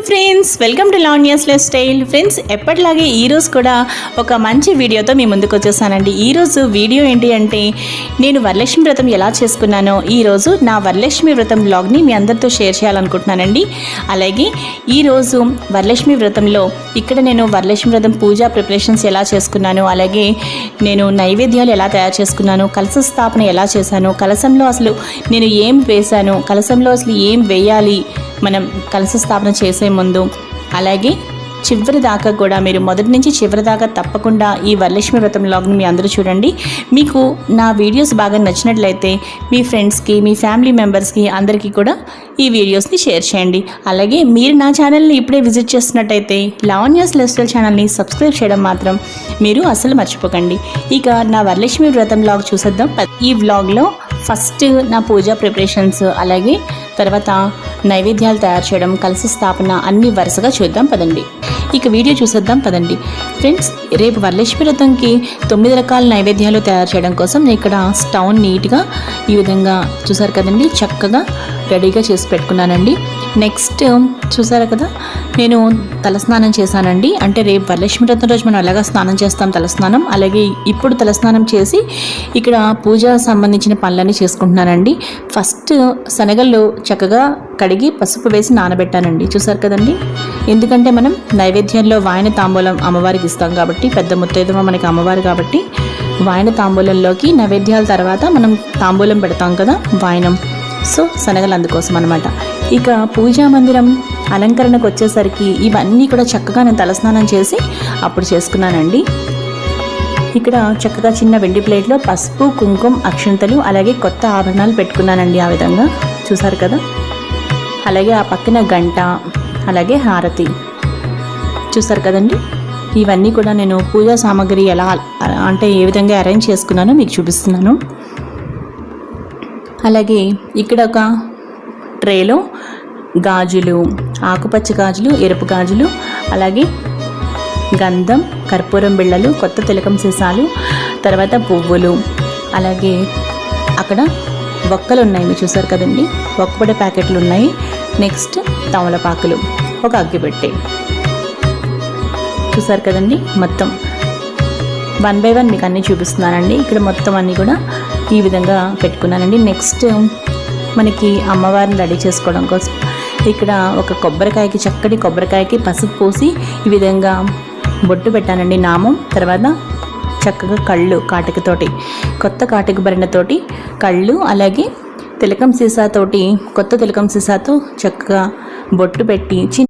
Hi friends welcome to లాన్యాస్ lifestyle friends ఎప్పటిలాగే ఈరోజు కూడా ఒక మంచి వీడియోతో మీ ముందుకు వచ్చేసానండి. ఈరోజు వీడియో ఏంటి అంటే నేను వరలక్ష్మి వ్రతం ఎలా చేసుకున్నానో ఈరోజు నా వరలక్ష్మి వ్రతం బ్లాగ్ని మీ అందరితో షేర్ చేయాలనుకుంటున్నానండి. అలాగే ఈరోజు వరలక్ష్మి వ్రతంలో ఇక్కడ నేను వరలక్ష్మి వ్రతం పూజా ప్రిపరేషన్స్ ఎలా చేసుకున్నాను అలాగే నేను నైవేద్యాలు ఎలా తయారు చేసుకున్నాను కలశ స్థాపన ఎలా చేశాను కలశంలో అసలు నేను ఏం వేశాను కలశంలో అసలు ఏం వేయాలి మనం కలశ స్థాపన చేసే ముందు అలాగే చివరి దాకా కూడా మీరు మొదటి నుంచి చివరి దాకా తప్పకుండా ఈ వరలక్ష్మి వ్రతం లాగ్ని మీ అందరూ చూడండి. మీకు నా వీడియోస్ బాగా నచ్చినట్లయితే మీ ఫ్రెండ్స్కి మీ ఫ్యామిలీ మెంబర్స్కి అందరికీ కూడా ఈ వీడియోస్ని షేర్ చేయండి. అలాగే మీరు నా ఛానల్ని ఇప్పుడే విజిట్ చేస్తున్నట్టయితే లావణ్యాస్ లైఫ్ స్టైల్ ఛానల్ని సబ్స్క్రైబ్ చేయడం మాత్రం మీరు అసలు మర్చిపోకండి. ఇక నా వరలక్ష్మి వ్రతం లాగ్ చూసేద్దాం. ఈ వ్లాగ్లో ఫస్ట్ నా పూజా ప్రిపరేషన్స్ అలాగే తర్వాత నైవేద్యాలు తయారు చేయడం కలిసి స్థాపన అన్ని వరుసగా చూద్దాం పదండి. ఇక వీడియో చూసేద్దాం పదండి. ఫ్రెండ్స్ రేపు వరలక్ష్మి వ్రతంకి తొమ్మిది రకాల నైవేద్యాలు తయారు చేయడం కోసం నేను ఇక్కడ స్టవ్ నీట్గా ఈ విధంగా చూసారు కదండి చక్కగా రెడీగా చేసి పెట్టుకున్నానండి. నెక్స్ట్ చూసారు కదా నేను తలస్నానం చేశానండి. అంటే రేపు వరలక్ష్మి వ్రతం రోజు మనం అలాగా స్నానం చేస్తాం తలస్నానం అలాగే ఇప్పుడు తలస్నానం చేసి ఇక్కడ పూజ సంబంధించిన పనులన్నీ చేసుకుంటున్నానండి. ఫస్ట్ శనగలు చక్కగా కడిగి పసుపు వేసి నానబెట్టానండి. చూసారు కదండి? ఎందుకంటే మనం నైవేద్యంలో వాయన తాంబూలం అమ్మవారికి ఇస్తాం కాబట్టి పెద్ద ముత్తైదమ్మ మనకి అమ్మవారు కాబట్టి వాయన తాంబూలంలోకి నైవేద్యాల తర్వాత మనం తాంబూలం పెడతాం కదా వాయనం. సో శనగలు అందుకోసం అనమాట ఇక పూజా మందిరం అలంకరణకు వచ్చేసరికి ఇవన్నీ కూడా చక్కగా నేను తలస్నానం చేసి అప్పుడు చేసుకున్నానండి. ఇక్కడ చక్కగా చిన్న వెండి ప్లేట్లో పసుపు కుంకుమ అక్షంతలు అలాగే కొత్త ఆభరణాలు పెట్టుకున్నానండి ఆ విధంగా. చూసారు కదా? అలాగే ఆ పక్కన గంట అలాగే హారతి. చూసారు కదండి? ఇవన్నీ కూడా నేను పూజా సామాగ్రి ఎలా అంటే ఏ విధంగా అరేంజ్ చేసుకున్నానో మీకు చూపిస్తున్నాను. అలాగే ఇక్కడ ఒక ట్రేలో గాజులు ఆకుపచ్చ గాజులు ఎరుపు గాజులు అలాగే గంధం కర్పూరం బిళ్ళలు కొత్త తిలకం సీసాలు తర్వాత పువ్వులు అలాగే అక్కడ ఒక్కలు ఉన్నాయి మీరు చూసారు కదండి? ఒక్కపడే ప్యాకెట్లు ఉన్నాయి. నెక్స్ట్ తమలపాకులు. ఒక అగ్గిపెట్టె చూసారు కదండి మొత్తం? వన్ బై వన్ మీకు అన్నీ చూపిస్తున్నానండి. ఇక్కడ మొత్తం అన్నీ కూడా ఈ విధంగా పెట్టుకున్నానండి. నెక్స్ట్ మనకి అమ్మవారిని రెడీ చేసుకోవడం కోసం ఇక్కడ ఒక కొబ్బరికాయకి చక్కటి కొబ్బరికాయకి పసుపు పోసి ఈ విధంగా బొట్టు పెట్టానండి నామం. తర్వాత చక్కగా కళ్ళు కాటికతోటి కొత్త కాటిక భరణతోటి కళ్ళు అలాగే తిలకం సీసాతోటి కొత్త తిలకం సీసాతో చక్కగా బొట్టు పెట్టి చిన్న